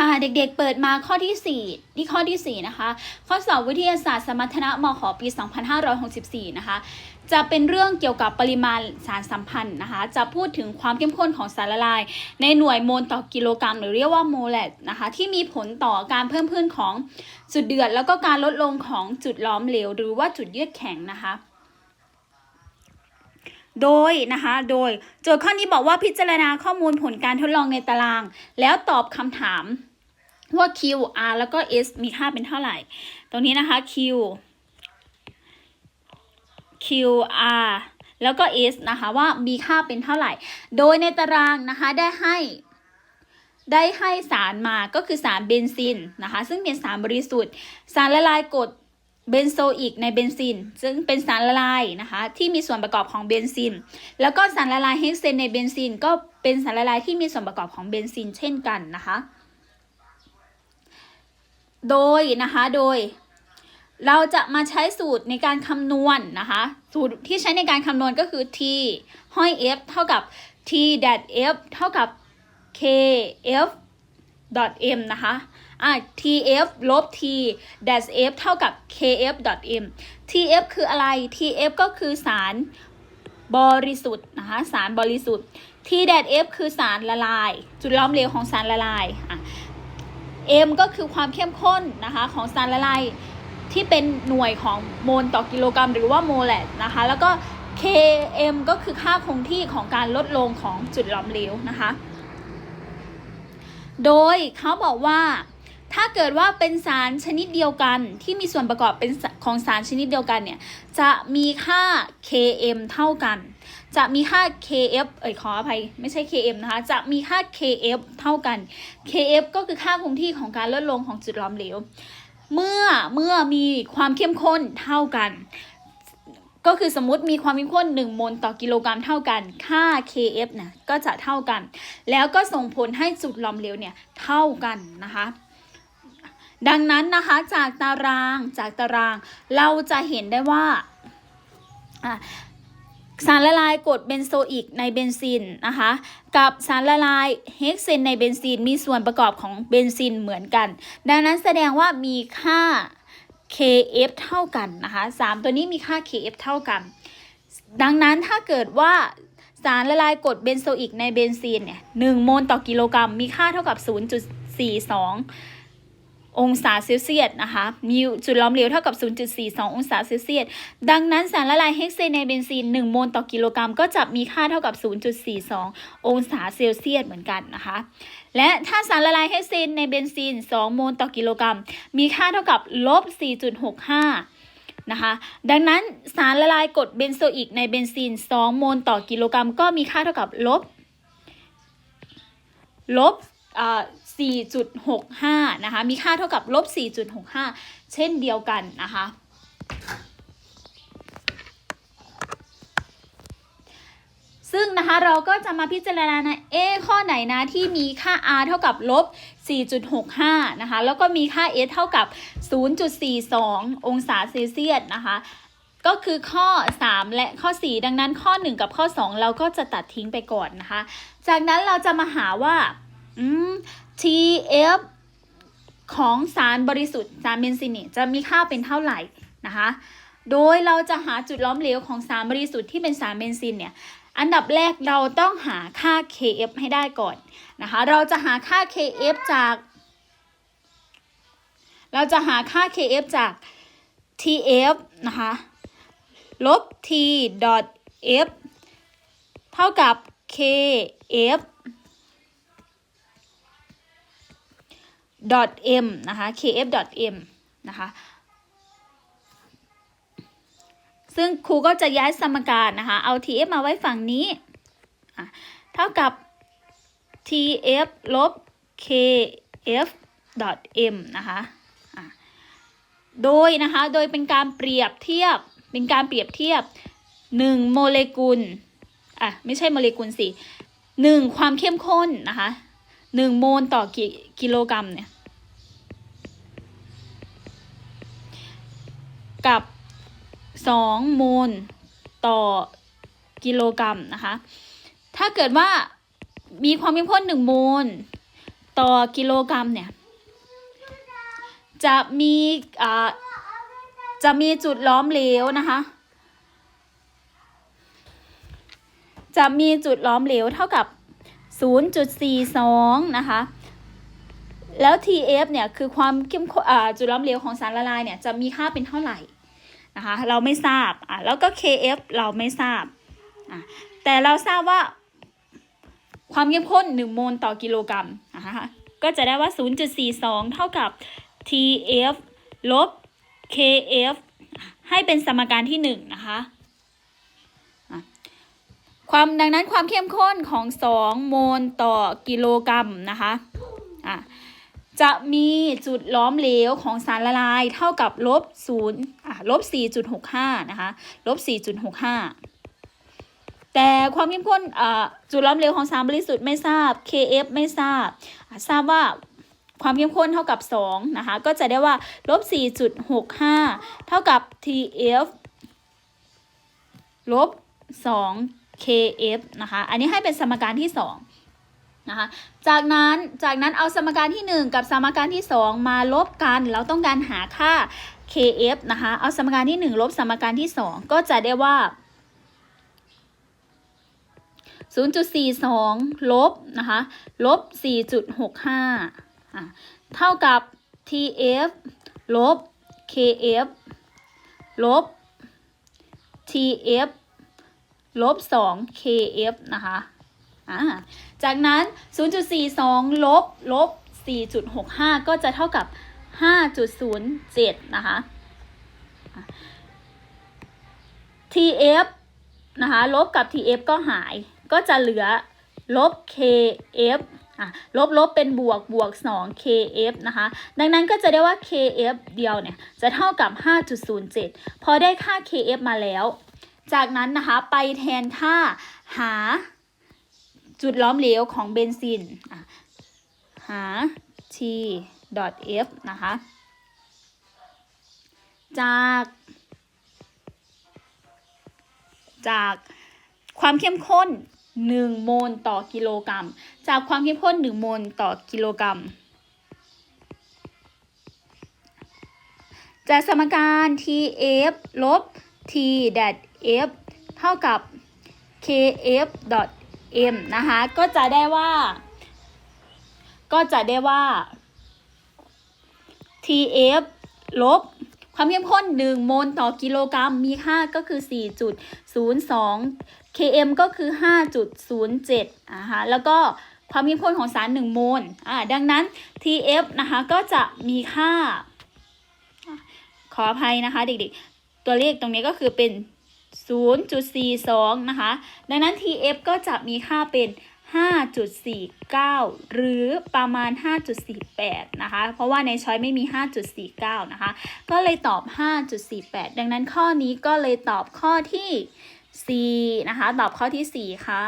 ค่ะเด็กๆเปิดมาข้อที่4ที่ข้อที่ 4 นะคะ ข้อสอบวิทยาศาสตร์สมรรถนะมขปี 2564 นะคะ จะเป็นเรื่องเกี่ยวกับปริมาณสารสัมพันธ์นะคะ จะพูดถึงความเข้มข้นของสารละลาย ในหน่วยโมลต่อกิโลกรัม หรือเรียกว่าโมเลตนะคะ ที่มีผลต่อการเพิ่มขึ้นของจุดเดือด แล้วก็การลดลงของจุดล้อมเหลว หรือว่าจุดเยือกแข็งนะคะ โดยนะคะ โดยโจทย์ข้อนี้บอกว่าพิจารณาข้อมูลผลการทดลองในตาราง แล้วตอบคำถามว่า Q R แล้วก็ S มีค่าเป็นเท่าไหร่ ตรงนี้นะคะ Q Q R แล้วก็ S นะคะว่ามีค่าเป็นเท่าไหร่ โดยในตารางนะคะได้ให้ได้ให้สารมาก็คือสารเบนซินนะคะ ซึ่งเป็นสารบริสุทธิ์ สารละลายกรด เบนโซอิกในเบนซิน ซึ่งเป็นสารละลายนะคะที่มีส่วนประกอบของเบนซิน แล้วก็สารละลายเฮกเซนในเบนซิน ก็เป็นสารละลายที่มีส่วนประกอบของเบนซินเช่นกันนะคะ โดยนะคะโดย เราจะมาใช้สูตรในการคำนวณนะคะ สูตรที่ใช้ในการคำนวณก็คือ t ห้อย f เท่ากับ t dat f เท่ากับ k f dot m นะคะ อ่า tf ลบ t dash f เท่ากับ kf dot m tf คืออะไร tf ก็คือสารบริสุทธิ์นะคะสารบริสุทธิ์ t dash f คือสารละลาย จุดล้อมเหลวของสารละลายอะ m ก็คือความเข้มข้นนะคะของสารละลายที่เป็นหน่วยของโมลต่อกิโลกรัมหรือว่าโมเลตนะคะ แล้วก็ km ก็คือค่าคงที่ของการลดลงของจุดหลอมเหลวนะคะ โดยเขาบอกว่า ถ้าเกิดว่าเป็นสารชนิดเดียวกันที่มีส่วนประกอบเป็นของสารชนิดเดียวกันเนี่ยจะมีค่า km เท่ากัน จะมีค่า kf เอ่ยขออภัยไม่ใช่ km นะคะ จะมีค่า kf เท่ากัน kf ก็คือค่าคงที่ของการลดลงของจุดหลอมเหลว เมื่อเมื่อมีความเข้มข้นเท่ากัน ก็คือสมมติมีความเข้มข้น1โมลต่อกิโลกรัมเท่ากัน ค่า kf นะก็จะเท่ากัน แล้วก็ส่งผลให้จุดหลอมเหลวเนี่ยเท่ากันนะคะ ดังนั้นนะคะจากตารางจากตาราง เราจะเห็นได้ว่าสารละลายกรดเบนโซอิกในเบนซินนะคะกับสารละลายเฮกเซนในเบนซินมีส่วนประกอบของเบนซินเหมือนกัน ดังนั้นแสดงว่ามีค่า Kf เท่ากันนะคะสามตัวนี้มีค่า Kf เท่ากัน ดังนั้นถ้าเกิดว่าสารละลายกรดเบนโซอิกในเบนซินเนี่ยหนึ่งโมลต่อกิโลกรัมมีค่าเท่ากับ 0.42 องศาเซลเซียสนะคะ มีจุดล้อมเหลวเท่ากับ 0.42 องศาเซลเซียส ดังนั้นสารละลายเฮกเซนในเบนซิน1 โมลต่อกิโลกรัม ก็จะมีค่าเท่ากับ 0.42 องศาเซลเซียสเหมือนกันนะคะ และถ้าสารละลายเฮกเซนในเบนซิน2 โมลต่อกิโลกรัม มีค่าเท่ากับลบ 4.65นะคะดังนั้นสารละลายกรดเบนโซอิกในเบนซิน 2 โมลต่อกิโลกรัม ก็มีค่าเท่ากับลบลบอ่า 4.65 นะคะ มีค่าเท่ากับลบ 4.65 เช่นเดียวกันนะคะซึ่งนะคะเราก็จะมาพิจารณานะเอข้อไหนนะที่มีค่า r เท่ากับลบ 4.65 นะคะ แล้วก็มีค่า s เท่ากับ 0.42 องศาเซลเซียสนะคะ ก็คือข้อ 3 และข้อ 4 ดังนั้นข้อ 1 กับข้อ 2 เราก็จะตัดทิ้งไปก่อนนะคะ จากนั้นเราจะมาหาว่า TF ของสารบริสุทธิ์สารเบนซินเนี่ยจะมีค่าเป็นเท่าไหร่นะคะ โดยเราจะหาจุดล้อมเหลวของสารบริสุทธิ์ที่เป็นสารเบนซินเนี่ย อันดับแรกเราต้องหาค่า KF ให้ได้ก่อนนะคะ เราจะหาค่า KF จาก เราจะหาค่า KF จาก TF นะคะ ลบ T dot F เท่ากับ KF dot m นะคะ kf.m นะคะซึ่งครูก็จะย้ายสมการนะคะ เอา tf มาไว้ฝั่งนี้ เท่ากับ tf ลบ kf dot m นะคะะโดยนะคะ โดยเป็นการเปรียบเทียบ เป็นการเปรียบเทียบ 1 โมเลกุล อะ ไม่ใช่โมเลกุลสิ 1 ความเข้มข้นนะคะ 1 โมลต่อกิกิโลกรัมเนี่ย กับ 2 โมลต่อกิโลกรัมนะคะ ถ้าเกิดว่ามีความเข้มข้น1โมลต่อกิโลกรัมเนี่ย จะมีอ่าจะมีจุดล้อมเหลวนะคะ จะมีจุดล้อมเหลวเท่ากับ 0.42 นะคะ แล้ว TF เนี่ย คือความเข้มข้นอ่าจุดล้อมเหลวของสารละลายเนี่ย จะมีค่าเป็นเท่าไหร่ นะคะเราไม่ทราบอะแล้วก็ KF เราไม่ทราบอะแต่เราทราบว่าความเข้มข้น 1 โมลต่อกิโลกรัมนะคะก็จะได้ว่า 0.42 เท่ากับ TF ลบ KF ให้เป็นสมการที่ 1 นะคะอะความดังนั้นความเข้มข้นของ 2 โมลต่อกิโลกรัมนะคะอะ จะมีจุดล้อมเหลวของสารละลายเท่ากับลบ0อะลบ4.65นะคะลบ4.65แต่ความเข้มข้นอ่าจุดล้อมเหลวของสารบริสุทธิ์ไม่ทราบ KF ไม่ทราบ ทราบว่าความเข้มข้นเท่ากับ 2 นะคะ ก็จะได้ว่าลบ 4.65 เท่ากับ TF ลบ 2 KF นะคะ อันนี้ให้เป็นสมการที่ 2 นะคะจากนั้นจากนั้นเอาสมการที่ 1 กับสมการที่ 2 มาลบกันเราต้องการหาค่า KF นะคะเอาสมการที่ 1 ลบสมการที่ 2 ก็จะได้ว่า 0.42 ลบนะคะลบ 4.65 เท่ากับ TF ลบ KF ลบ TF ลบ 2 KF นะคะ อ่าจากนั้น 0.42 ลบ ลบ 4.65 ก็จะเท่ากับ 5.07 นะคะ TF นะคะ ลบกับ TF ก็หาย ก็จะเหลือลบ KF อะลบลบเป็นบวกบวก 2 KF นะคะ ดังนั้นก็จะได้ว่า KF เดียวเนี่ย จะเท่ากับ 5.07 พอได้ค่า KF มาแล้ว จากนั้นนะคะ ไปแทนค่าหา จุดล้อมเหลวของเบนซินหา T F นะคะ จาก จากความเข้มข้น 1 โมลต่อกิโลกรัม จากความเข้มข้น 1 โมลต่อกิโลกรัม จากสมการ TF ลบ T F เท่ากับ KF M นะคะ ก็จะได้ว่า ก็จะได้ว่า TF ลบ ความเข้มข้น 1 โมลต่อกิโลกรัมมีค่าก็คือ 4.02 km ก็คือ 5.07นะคะแล้วก็ความเข้มข้นของสาร 1 โมลอ่าดังนั้น TF นะคะก็จะมีค่า ขออภัยนะคะเด็กๆ ตัวเลขตรงนี้ก็คือเป็น 0.42 นะคะ ดังนั้น TF ก็จะมีค่าเป็น 5.49 หรือประมาณ 5.48 นะคะ เพราะว่าในช้อยไม่มี 5.49 นะคะ ก็เลยตอบ 5.48 ดังนั้นข้อนี้ก็เลยตอบข้อที่ 4 นะคะ ตอบข้อที่ 4 ค่ะ